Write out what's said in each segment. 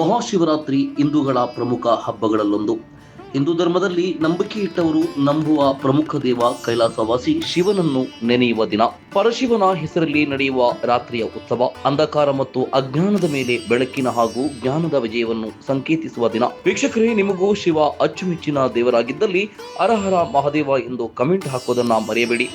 ಮಹಾಶಿವರಾತ್ರಿ ಹಿಂದೂಗಳ ಪ್ರಮುಖ ಹಬ್ಬಗಳಲ್ಲೊಂದು. ಹಿಂದೂ ಧರ್ಮದಲ್ಲಿ ನಂಬಿಕೆ ಇಟ್ಟವರು ನಂಬುವ ಪ್ರಮುಖ ದೇವ ಕೈಲಾಸವಾಸಿ ಶಿವನನ್ನು ನೆನೆಯುವ ದಿನ. ಪರಶಿವನ ಹೆಸರಲ್ಲಿ ನಡೆಯುವ ರಾತ್ರಿಯ ಉತ್ಸವ, ಅಂಧಕಾರ ಮತ್ತು ಅಜ್ಞಾನದ ಮೇಲೆ ಬೆಳಕಿನ ಹಾಗೂ ಜ್ಞಾನದ ವಿಜಯವನ್ನು ಸಂಕೇತಿಸುವ ದಿನ. ವೀಕ್ಷಕರೇ, ನಿಮಗೂ ಶಿವ ಅಚ್ಚುಮೆಚ್ಚಿನ ದೇವರಾಗಿದ್ದಲ್ಲಿ ಹರಹರ ಮಹಾದೇವ ಎಂದು ಕಮೆಂಟ್ ಹಾಕೋದನ್ನ ಮರೆಯಬೇಡಿ.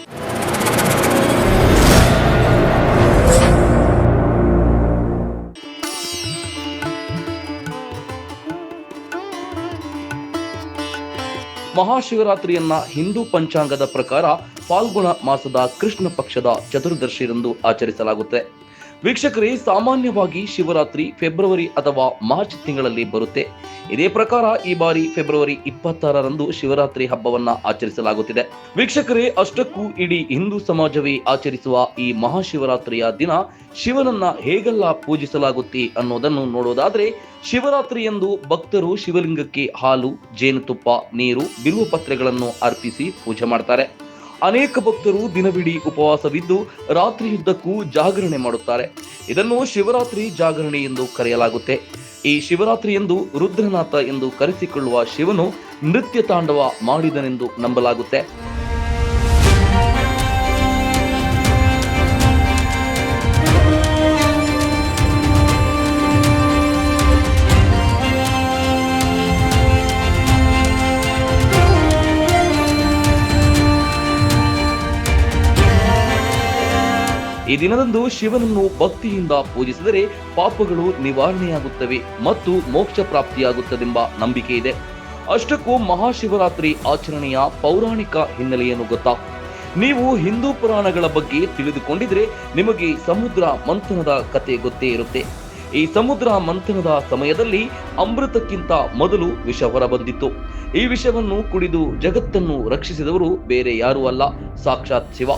ಮಹಾಶಿವರಾತ್ರಿಯನ್ನ ಹಿಂದೂ ಪಂಚಾಂಗದ ಪ್ರಕಾರ ಫಾಲ್ಗುಣ ಮಾಸದ ಕೃಷ್ಣ ಪಕ್ಷದ ಚತುರ್ದಶಿರಂದು ಆಚರಿಸಲಾಗುತ್ತೆ. ವೀಕ್ಷಕರೇ, ಸಾಮಾನ್ಯವಾಗಿ ಶಿವರಾತ್ರಿ ಫೆಬ್ರವರಿ ಅಥವಾ ಮಾರ್ಚ್ ತಿಂಗಳಲ್ಲಿ ಬರುತ್ತೆ. ಇದೇ ಪ್ರಕಾರ ಈ ಬಾರಿ ಫೆಬ್ರವರಿ ಇಪ್ಪತ್ತಾರರಂದು ಶಿವರಾತ್ರಿ ಹಬ್ಬವನ್ನ ಆಚರಿಸಲಾಗುತ್ತಿದೆ. ವೀಕ್ಷಕರೇ, ಅಷ್ಟಕ್ಕೂ ಇಡೀ ಹಿಂದೂ ಸಮಾಜವೇ ಆಚರಿಸುವ ಈ ಮಹಾಶಿವರಾತ್ರಿಯ ದಿನ ಶಿವನನ್ನ ಹೇಗೆಲ್ಲ ಪೂಜಿಸಲಾಗುತ್ತೆ ಅನ್ನೋದನ್ನು ನೋಡೋದಾದ್ರೆ ಶಿವರಾತ್ರಿಯಂದು ಭಕ್ತರು ಶಿವಲಿಂಗಕ್ಕೆ ಹಾಲು, ಜೇನುತುಪ್ಪ, ನೀರು ಬಿಲ್ವ ಪತ್ರೆಗಳನ್ನು ಅರ್ಪಿಸಿ ಪೂಜೆ ಮಾಡ್ತಾರೆ. ಅನೇಕ ಭಕ್ತರು ದಿನವಿಡೀ ಉಪವಾಸವಿದ್ದು ರಾತ್ರಿಯುದ್ದಕ್ಕೂ ಜಾಗರಣೆ ಮಾಡುತ್ತಾರೆ. ಇದನ್ನು ಶಿವರಾತ್ರಿ ಜಾಗರಣೆ ಎಂದು ಕರೆಯಲಾಗುತ್ತೆ. ಈ ಶಿವರಾತ್ರಿ ಎಂದು ರುದ್ರನಾಥ ಎಂದು ಕರೆಸಿಕೊಳ್ಳುವ ಶಿವನು ನೃತ್ಯ ತಾಂಡವ ಮಾಡಿದನೆಂದು ನಂಬಲಾಗುತ್ತೆ. ಈ ದಿನದಂದು ಶಿವನನ್ನು ಭಕ್ತಿಯಿಂದ ಪೂಜಿಸಿದರೆ ಪಾಪಗಳು ನಿವಾರಣೆಯಾಗುತ್ತವೆ ಮತ್ತು ಮೋಕ್ಷ ಪ್ರಾಪ್ತಿಯಾಗುತ್ತದೆಂಬ ನಂಬಿಕೆ ಇದೆ. ಅಷ್ಟಕ್ಕೂ ಮಹಾಶಿವರಾತ್ರಿ ಆಚರಣೆಯ ಪೌರಾಣಿಕ ಹಿನ್ನೆಲೆಯನ್ನು ಗೊತ್ತಾ? ನೀವು ಹಿಂದೂ ಪುರಾಣಗಳ ಬಗ್ಗೆ ತಿಳಿದುಕೊಂಡಿದ್ರೆ ನಿಮಗೆ ಸಮುದ್ರ ಮಂಥನದ ಕತೆ ಗೊತ್ತೇ ಇರುತ್ತೆ. ಈ ಸಮುದ್ರ ಮಂಥನದ ಸಮಯದಲ್ಲಿ ಅಮೃತಕ್ಕಿಂತ ಮೊದಲು ವಿಷ ಹೊರಬಂದಿತ್ತು. ಈ ವಿಷವನ್ನು ಕುಡಿದು ಜಗತ್ತನ್ನು ರಕ್ಷಿಸಿದವರು ಬೇರೆ ಯಾರೂ ಅಲ್ಲ, ಸಾಕ್ಷಾತ್ ಶಿವ.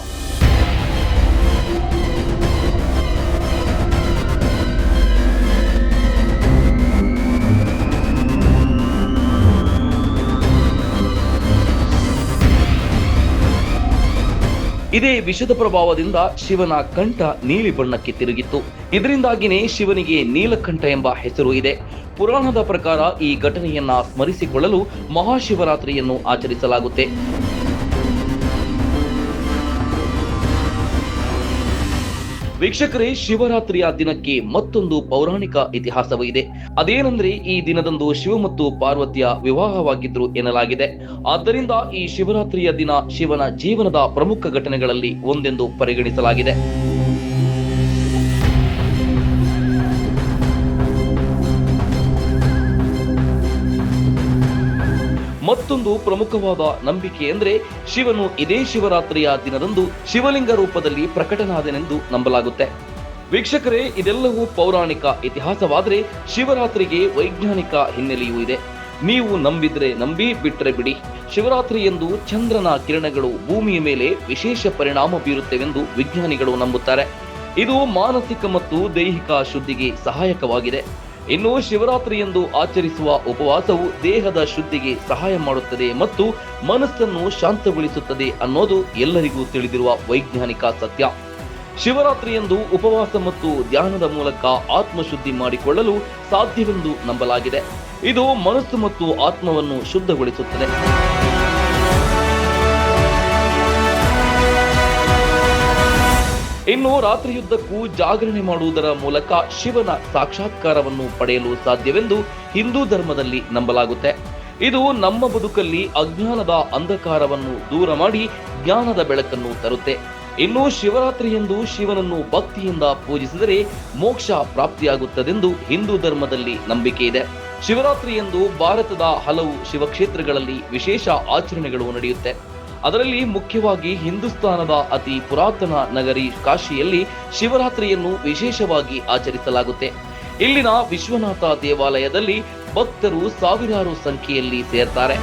ಇದೇ ವಿಷದ ಪ್ರಭಾವದಿಂದ ಶಿವನ ಕಂಠ ನೀಲಿ ಬಣ್ಣಕ್ಕೆ ತಿರುಗಿತ್ತು. ಇದರಿಂದಾಗಿನೇ ಶಿವನಿಗೆ ನೀಲಕಂಠ ಎಂಬ ಹೆಸರು ಇದೆ. ಪುರಾಣದ ಪ್ರಕಾರ ಈ ಘಟನೆಯನ್ನ ಸ್ಮರಿಸಿಕೊಳ್ಳಲು ಮಹಾಶಿವರಾತ್ರಿಯನ್ನು ಆಚರಿಸಲಾಗುತ್ತೆ. ವೀಕ್ಷಕರೇ, ಶಿವರಾತ್ರಿಯ ದಿನಕ್ಕೆ ಮತ್ತೊಂದು ಪೌರಾಣಿಕ ಇತಿಹಾಸವೂ ಇದೆ. ಅದೇನೆಂದ್ರೆ, ಈ ದಿನದಂದು ಶಿವ ಮತ್ತು ಪಾರ್ವತಿಯ ವಿವಾಹವಾಗಿದ್ರು ಎನ್ನಲಾಗಿದೆ. ಆದ್ದರಿಂದ ಈ ಶಿವರಾತ್ರಿಯ ದಿನ ಶಿವನ ಜೀವನದ ಪ್ರಮುಖ ಘಟನೆಗಳಲ್ಲಿ ಒಂದೆಂದು ಪರಿಗಣಿಸಲಾಗಿದೆ. ಮತ್ತೊಂದು ಪ್ರಮುಖವಾದ ನಂಬಿಕೆ ಎಂದರೆ ಶಿವನು ಇದೇ ಶಿವರಾತ್ರಿಯ ದಿನದಂದು ಶಿವಲಿಂಗ ರೂಪದಲ್ಲಿ ಪ್ರಕಟನಾದನೆಂದು ನಂಬಲಾಗುತ್ತೆ. ವೀಕ್ಷಕರೇ, ಇದೆಲ್ಲವೂ ಪೌರಾಣಿಕ ಇತಿಹಾಸವಾದರೆ ಶಿವರಾತ್ರಿಗೆ ವೈಜ್ಞಾನಿಕ ಹಿನ್ನೆಲೆಯೂ ಇದೆ. ನೀವು ನಂಬಿದ್ರೆ ನಂಬಿ ಬಿಟ್ಟರೆ ಬಿಡಿ. ಶಿವರಾತ್ರಿ ಎಂದು ಚಂದ್ರನ ಕಿರಣಗಳು ಭೂಮಿಯ ಮೇಲೆ ವಿಶೇಷ ಪರಿಣಾಮ ಬೀರುತ್ತವೆಂದು ವಿಜ್ಞಾನಿಗಳು ನಂಬುತ್ತಾರೆ. ಇದು ಮಾನಸಿಕ ಮತ್ತು ದೈಹಿಕ ಶುದ್ಧಿಗೆ ಸಹಾಯಕವಾಗಿದೆ. ಇನ್ನು ಶಿವರಾತ್ರಿ ಎಂದು ಆಚರಿಸುವ ಉಪವಾಸವು ದೇಹದ ಶುದ್ಧಿಗೆ ಸಹಾಯ ಮಾಡುತ್ತದೆ ಮತ್ತು ಮನಸ್ಸನ್ನು ಶಾಂತಗೊಳಿಸುತ್ತದೆ ಅನ್ನೋದು ಎಲ್ಲರಿಗೂ ತಿಳಿದಿರುವ ವೈಜ್ಞಾನಿಕ ಸತ್ಯ. ಶಿವರಾತ್ರಿ ಎಂದು ಉಪವಾಸ ಮತ್ತು ಧ್ಯಾನದ ಮೂಲಕ ಆತ್ಮಶುದ್ಧಿ ಮಾಡಿಕೊಳ್ಳಲು ಸಾಧ್ಯವೆಂದು ನಂಬಲಾಗಿದೆ. ಇದು ಮನಸ್ಸು ಮತ್ತು ಆತ್ಮವನ್ನು ಶುದ್ಧಗೊಳಿಸುತ್ತದೆ. ಇನ್ನು ರಾತ್ರಿಯುದ್ದಕ್ಕೂ ಜಾಗರಣೆ ಮಾಡುವುದರ ಮೂಲಕ ಶಿವನ ಸಾಕ್ಷಾತ್ಕಾರವನ್ನು ಪಡೆಯಲು ಸಾಧ್ಯವೆಂದು ಹಿಂದೂ ಧರ್ಮದಲ್ಲಿ ನಂಬಲಾಗುತ್ತೆ. ಇದು ನಮ್ಮ ಬದುಕಲ್ಲಿ ಅಜ್ಞಾನದ ಅಂಧಕಾರವನ್ನು ದೂರ ಮಾಡಿ ಜ್ಞಾನದ ಬೆಳಕನ್ನು ತರುತ್ತೆ. ಇನ್ನು ಶಿವರಾತ್ರಿಯಂದು ಶಿವನನ್ನು ಭಕ್ತಿಯಿಂದ ಪೂಜಿಸಿದರೆ ಮೋಕ್ಷ ಪ್ರಾಪ್ತಿಯಾಗುತ್ತದೆಂದು ಹಿಂದೂ ಧರ್ಮದಲ್ಲಿ ನಂಬಿಕೆ ಇದೆ. ಶಿವರಾತ್ರಿಯಂದು ಭಾರತದ ಹಲವು ಶಿವಕ್ಷೇತ್ರಗಳಲ್ಲಿ ವಿಶೇಷ ಆಚರಣೆಗಳು ನಡೆಯುತ್ತೆ. ಅದರಲ್ಲಿ ಮುಖ್ಯವಾಗಿ ಹಿಂದೂಸ್ತಾನದ ಅತಿ ಪುರಾತನ ನಗರಿ ಕಾಶಿಯಲ್ಲಿ ಶಿವರಾತ್ರಿಯನ್ನು ವಿಶೇಷವಾಗಿ ಆಚರಿಸಲಾಗುತ್ತೆ. ಇಲ್ಲಿನ ವಿಶ್ವನಾಥ ದೇವಾಲಯದಲ್ಲಿ ಭಕ್ತರು ಸಾವಿರಾರು ಸಂಖ್ಯೆಯಲ್ಲಿ ಸೇರ್ತಾರೆ.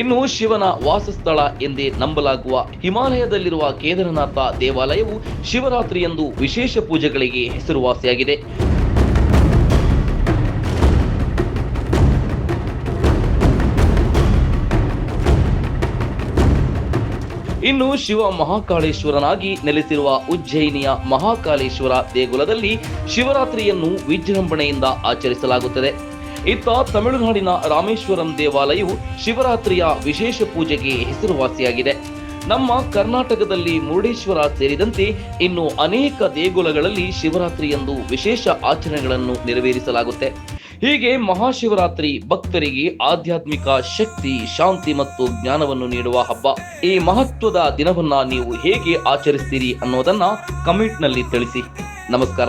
ಇನ್ನು ಶಿವನ ವಾಸಸ್ಥಳ ಎಂದೇ ನಂಬಲಾಗುವ ಹಿಮಾಲಯದಲ್ಲಿರುವ ಕೇದಾರನಾಥ ದೇವಾಲಯವು ಶಿವರಾತ್ರಿಯಂದು ವಿಶೇಷ ಪೂಜೆಗಳಿಗೆ ಹೆಸರುವಾಸಿಯಾಗಿದೆ. ಇನ್ನು ಶಿವ ಮಹಾಕಾಳೇಶ್ವರನಾಗಿ ನೆಲೆಸಿರುವ ಉಜ್ಜಯಿನಿಯ ಮಹಾಕಾಳೇಶ್ವರ ದೇಗುಲದಲ್ಲಿ ಶಿವರಾತ್ರಿಯನ್ನು ವಿಜೃಂಭಣೆಯಿಂದ ಆಚರಿಸಲಾಗುತ್ತದೆ. ಇತ್ತ ತಮಿಳುನಾಡಿನ ರಾಮೇಶ್ವರಂ ದೇವಾಲಯವು ಶಿವರಾತ್ರಿಯ ವಿಶೇಷ ಪೂಜೆಗೆ ಹೆಸರುವಾಸಿಯಾಗಿದೆ. ನಮ್ಮ ಕರ್ನಾಟಕದಲ್ಲಿ ಮುರುಡೇಶ್ವರ ಸೇರಿದಂತೆ ಇನ್ನು ಅನೇಕ ದೇಗುಲಗಳಲ್ಲಿ ಶಿವರಾತ್ರಿಯಂದು ವಿಶೇಷ ಆಚರಣೆಗಳನ್ನು ನೆರವೇರಿಸಲಾಗುತ್ತೆ. ಹೀಗೆ ಮಹಾಶಿವರಾತ್ರಿ ಭಕ್ತರಿಗೆ ಆಧ್ಯಾತ್ಮಿಕ ಶಕ್ತಿ, ಶಾಂತಿ ಮತ್ತು ಜ್ಞಾನವನ್ನು ನೀಡುವ ಹಬ್ಬ. ಈ ಮಹತ್ವದ ದಿನವನ್ನ ನೀವು ಹೇಗೆ ಆಚರಿಸ್ತೀರಿ ಅನ್ನೋದನ್ನ ಕಮೆಂಟ್ನಲ್ಲಿ ತಿಳಿಸಿ. ನಮಸ್ಕಾರ.